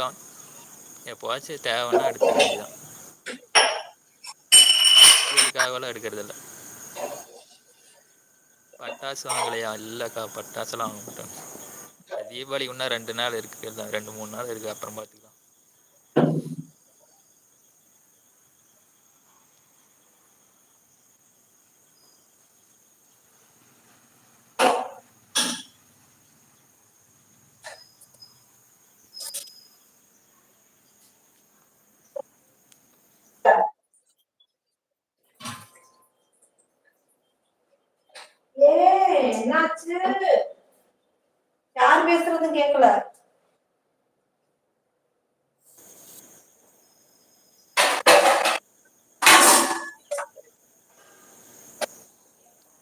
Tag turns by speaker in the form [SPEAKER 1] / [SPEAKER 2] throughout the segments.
[SPEAKER 1] மாட்டோ எப்போவாச்சு தேவன்னா எடுத்துக்க வேண்டிதா ஃபெஸ்டிவலுக்காகவெல்லா எடுக்கறதில்ல. பட்டாசு வாங்கலையா? இல்லக்கா பட்டாசுலாம் வாங்க மாட்டோம். தீபாவளி இன்னும் ரெண்டு நாள் இருக்கு. ரெண்டு மூணு நாள் இருக்கு. அப்புறம் பார்த்துக்கலாம்
[SPEAKER 2] ஏ என்னாச்சு? யார் பேசுறது கேக்கல.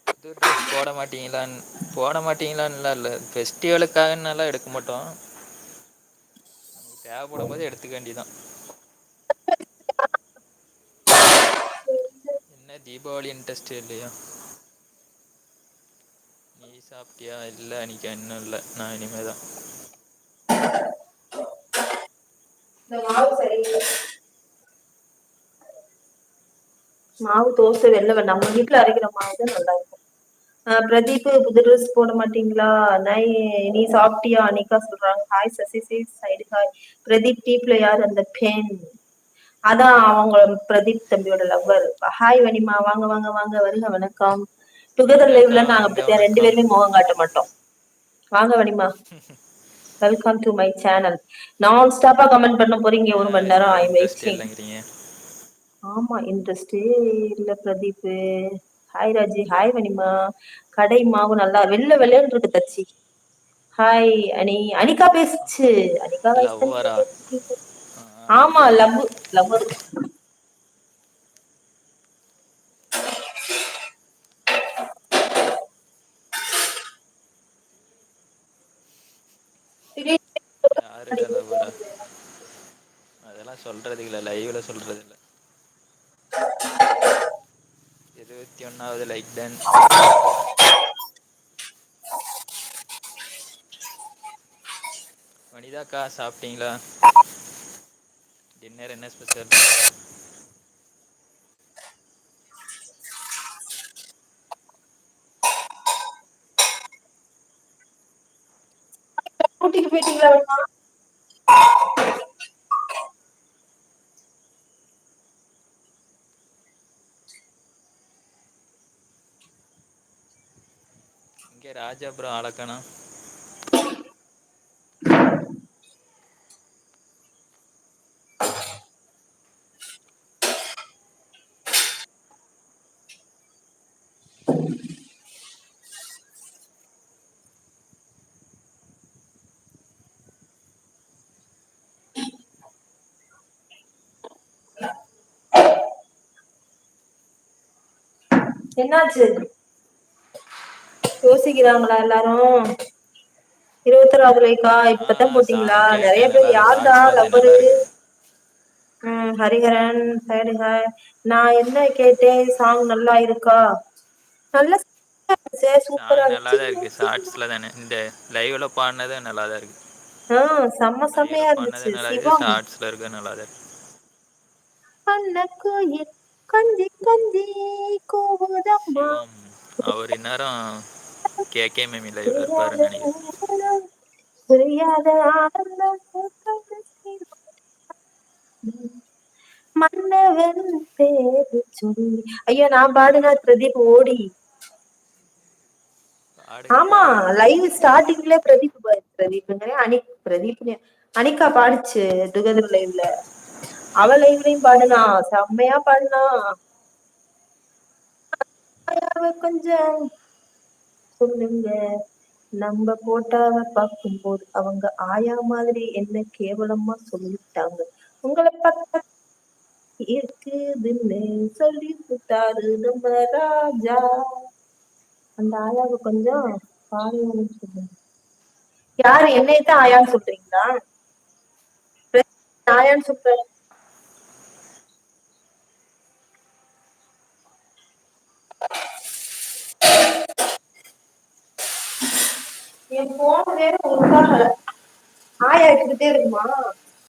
[SPEAKER 1] புது ட்ரெஸ் போட மாட்டீங்களான் போட மாட்டீங்களான்லா இல்ல. ஃபெஸ்டிவலுக்காகனாலா எடுக்க மாட்டோ தேவப்படும் போது எடுத்துக்க வேண்டிதா என்ன தீபாவளி இன்ட்ரெஸ்ட் இல்லையா? சாப்பிட்டியா? இல்ல அனிக்கா இன்னு இல்ல. நா இனிமேதா
[SPEAKER 2] மாவு மாவு தோசை வெள்ள நம்ம வீட்டுல அரைக்கிற மாவுதா நல்லா இருக்கும் பிரதீப் புது ட்ரெஸ் போட மாட்டீங்களா? நை நீ சாப்பிட்டியா? அனிகா சொல்றாங்க. Hi Sasi side hi. Pradeep டீப்ல யார்? அந்த பெண். அதான் அவங்க பிரதீப் தம்பியோட லவ்வர் ஹாய் வனிமா. வாங்க வாங்க வாங்க. வருக வணக்கம். டுகெதர் லைவ்ல நாங்க
[SPEAKER 1] வாங்க
[SPEAKER 2] அப்படித்தா ரெண்டு பேருமே முகம் காட்ட மாட்டோ வாங்க Vanima welcome to my channel நான் ஸ்டாப்பா கமெண்ட் பண்ண போறீங்க ஒரு மணி நேரோ
[SPEAKER 1] இதுல
[SPEAKER 2] ஐ வெயிட்டிங் ஆமா இன்ட்ரெஸ்டே இல்ல பிரதீப்பு ஹாய் ராஜி. ஹாய் மணிமா கடை மாவு நல்லா வெள்ள வெளேன்னு இருக்கு தச்சி. ஹாய் அனி அனிகா பேசுச்சு. அனிகா ஆமா லவ்வு லவ்வரு
[SPEAKER 1] யாரு லவ்வரா சொல்றது இல்ல லைவ்ல சொல்றது இல்ல. இருபத்தி ஒன்னாவது லைக் டன் வனிதாக்கா சாப்பிட்டீங்களா? டின்னர் என்ன ஸ்பெஷல்
[SPEAKER 2] ஊட்டிக்கு போயிட்டீங்களா வனிமா
[SPEAKER 1] இங்க ராஜா ப்ரோ ஆள
[SPEAKER 2] என்னாச்சு? யோசிக்கிறாங்களா எல்லாரு இருவத்தோராது லைக்கா
[SPEAKER 1] ஆ
[SPEAKER 2] இப்பத்தா போட்டீங்களா? நெறைய
[SPEAKER 1] கேட்டேன் நல்லா
[SPEAKER 2] பேர் யாருடா? லவ்வரு.
[SPEAKER 1] நல்லா இருக்கு
[SPEAKER 2] ம் ஹரிஹரன் சைடு ஹாய் நா என்ன கேட்டே சாங் நல்லா இருக்கா? நல்ல சூப்பரா
[SPEAKER 1] நல்லாதா இருக்கு. ஷார்ட்ஸ்ல தானே. இந்த லைவ்ல பாடுனது நல்லாதா இருக்கு.
[SPEAKER 2] ஆ செம்ம செம்மையா இருந்துச்சு.
[SPEAKER 1] நல்லா இருக்கு. நல்லாதா இருக்கு.
[SPEAKER 2] குயில் கொஞ்சி கூவுதம்மா
[SPEAKER 1] சிவம் அவர் இந்நேரோ கே கே மிமி லைவ்ல
[SPEAKER 2] புரியாத ஆனந்தம் மன்னவன் பேரை சொல்லி. ஐயோ நா பாடுனா பிரதீப் ஓடி. ஆமா லைவ் ஸ்டார்டிங்ல பிரதீப் பாரு. பிரதீப்ங்கிறே அனி பிரதீப்ங்க அனிகா பாடுச்சு டுகெதர் லைவ்ல அவ லைவ்லயு பாடுனா? செம்மையா பாடுனா? கொஞ்சம் சொல்லுங்க. நம்ம போட்டாவ பாக்கும்போது அவங்க ஆயா மாதிரி என்ன கேவலமா சொல்லிட்டாங்க. உங்களை பார்த்தா இருக்குதுன்னு சொல்லி புட்டாரு நம்ம ராஜா. அந்த ஆயாவ கொஞ்சம் பாருங்கன்னு சொல்லுங்க. யாரு? என்னைத்தான் ஆயான்னு சொல்றீங்களா? ஆயான்னு கூப்டு என் போன வேற ஒர்க் ஆகல ஆயா எடுத்துக்கிட்டே இருக்குமா?